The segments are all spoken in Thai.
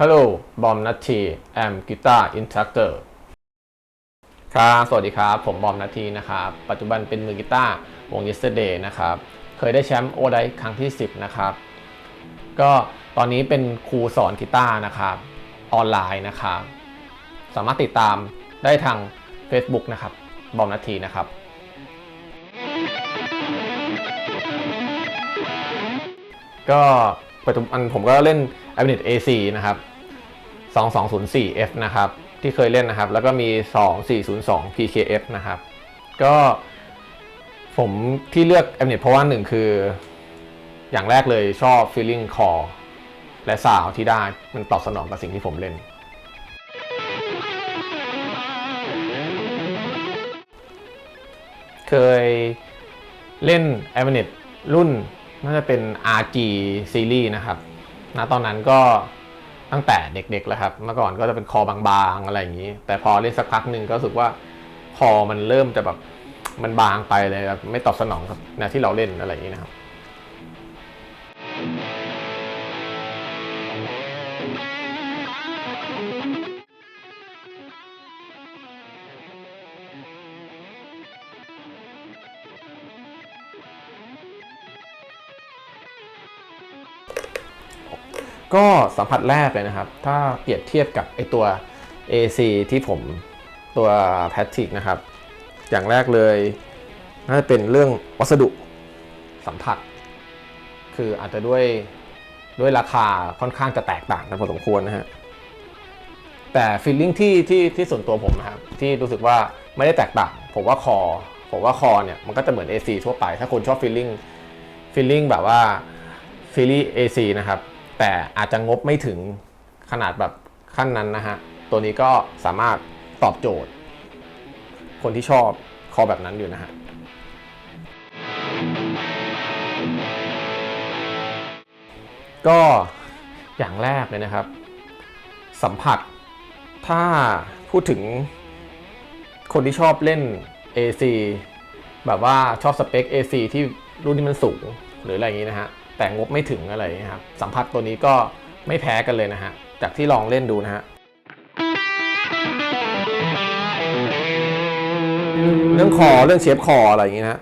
Hello บอมนัททีแอมกีตาร์อินสตรัคเตอร์ ครับ สวัสดีครับ ผมบอมนัททีนะครับ ปัจจุบันเป็นมือกีตาร์วง Yesterday นะครับ เคยได้แชมป์โอไดครั้งที่ 10 นะครับ ก็ตอนนี้เป็นครูสอนกีตาร์นะครับ ออนไลน์นะครับ สามารถติดตามได้ทาง Facebook นะครับ บอมนัททีนะครับก็ ปัจจุบันผมก็เล่น a b i n e t AC นะครับ 2204F นะครับ ที่เคยเล่นนะครับ แล้วก็มี 2402 PKF นะครับ ก็ผมที่เลือก a b i n e t เพราะว่าหนึ่งคือ อย่างแรกเลยชอบ feeling core และซาวที่ได้มันตอบสนองกับสิ่งที่ผมเล่น เคยเล่น a b i n e t รุ่น น่าจะเป็น RG Series นะครับณตอนนั้นก็ตั้งแต่เด็กๆแล้วครับ เมื่อก่อนก็จะเป็นคอบางๆอะไรอย่างนี้ แต่พอเล่นสักพักหนึ่งก็รู้สึกว่าคอมันเริ่มจะแบบมันบางไปเลยครับไม่ตอบสนองกับแนวที่เราเล่นอะไรอย่างนี้นะครับ ก็สัมผัสแรกเลยนะครับ ถ้าเปรียบเทียบกับไอตัว AC ที่ผมตัวแพทริกนะครับ อย่างแรกเลยน่าจะเป็นเรื่องวัสดุสัมผัส คืออาจจะด้วยด้วยราคาค่อนข้างจะแตกต่างกันพอสมควรนะฮะแต่ฟีลลิ่งที่ที่ที่ส่วนตัวผมนะครับ ที่รู้สึกว่าไม่ได้แตกต่าง ผมว่าคอ ผมว่าคอเนี่ย มันก็จะเหมือน AC ทั่วไป ถ้าคนชอบฟีลลิ่งฟีลลิ่งแบบว่าฟีลลิ่ง AC นะครับ แต่อาจจะงบไม่ถึงขนาดแบบขั้นนั้นนะฮะ ตัวนี้ก็สามารถตอบโจทย์ คนที่ชอบคอแบบนั้นอยู่นะฮะก็อย่างแรกเลยนะครับ สัมผัสถ้าพูดถึงคนที่ชอบเล่น AC แบบว่าชอบสเปค AC ที่รุ่นที่มันสูงหรืออะไรอย่างนี้นะฮะ แต่งบไม่ถึงอะไรนะครับสัมผัสตัวนี้ก็ไม่แพ้กันเลยนะฮะจากที่ลองเล่นดูนะฮะเรื่องคอเรื่องเชฟคออะไรอย่างนี้นะ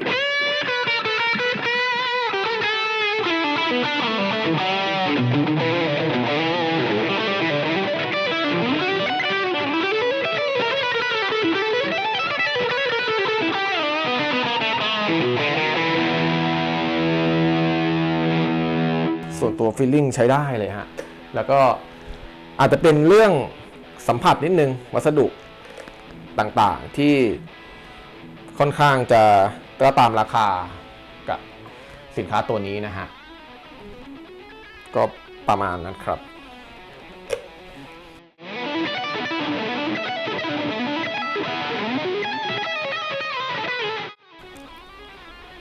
ส่วนตัวฟีลลิ่งใช้ได้เลยฮะ แล้วก็อาจจะเป็นเรื่องสัมผัสนิดนึง วัสดุต่างๆที่ค่อนข้างจะก็ตามราคากับสินค้าตัวนี้นะฮะ ก็ประมาณนั้นครับ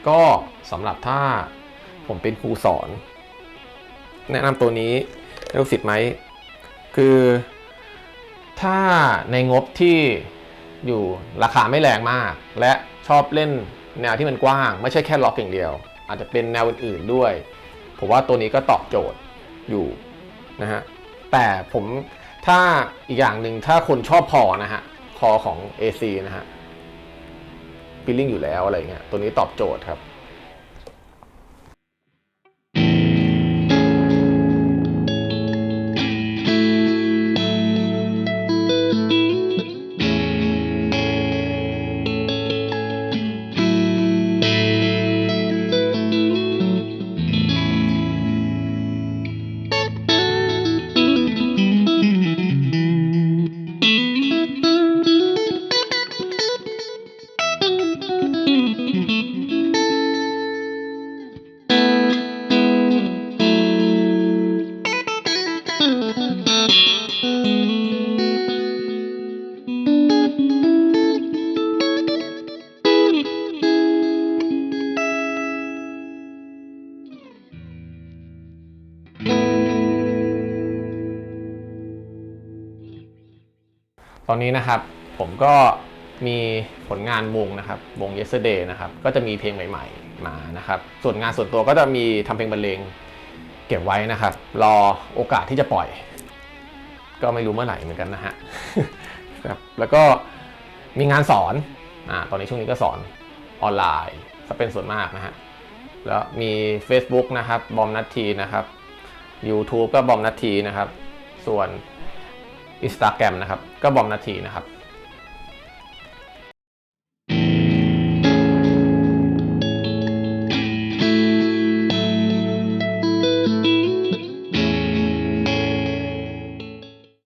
ก็สำหรับถ้าผมเป็นครูสอน แนะนำตัวนี้ให้ลูกศิษย์ไหม คือถ้าในงบที่อยู่ราคาไม่แรงมาก และชอบเล่นแนวที่มันกว้าง ไม่ใช่แค่ล็อกอย่างเดียว อาจจะเป็นแนวอื่นๆด้วย ผมว่าตัวนี้ก็ตอบโจทย์อยู่นะฮะแต่ผมถ้าอีกอย่างหนึ่งถ้าคนชอบพอนะฮะคอของ AC นะฮะฟีลลิ่งอยู่แล้วอะไรเงี้ยตัวนี้ตอบโจทย์ครับ อนนี้นะครับผมก็มีผลงานวงนะครับวง yesterday นะครับก็จะมีเพลงใหม่ๆมานะครับส่วนงานส่วนตัวก็จะมีทำเพลงบรรเลงเก็บไว้นะครับ รอโอกาสที่จะปล่อย ก็ไม่รู้เมื่อไหร่เหมือนกันนะฮะครับแล้วก็มีงานสอนอ่าตอนนี้ช่วงนี้ก็สอนออนไลน์ซะเป็นส่วนมากนะฮะแล้วมี Facebook นะครับบอมนัททีนะครับ YouTube ก็บอมนัททีนะครับ ส่วน Instagram นะครับก็บอมนาทีนะครับ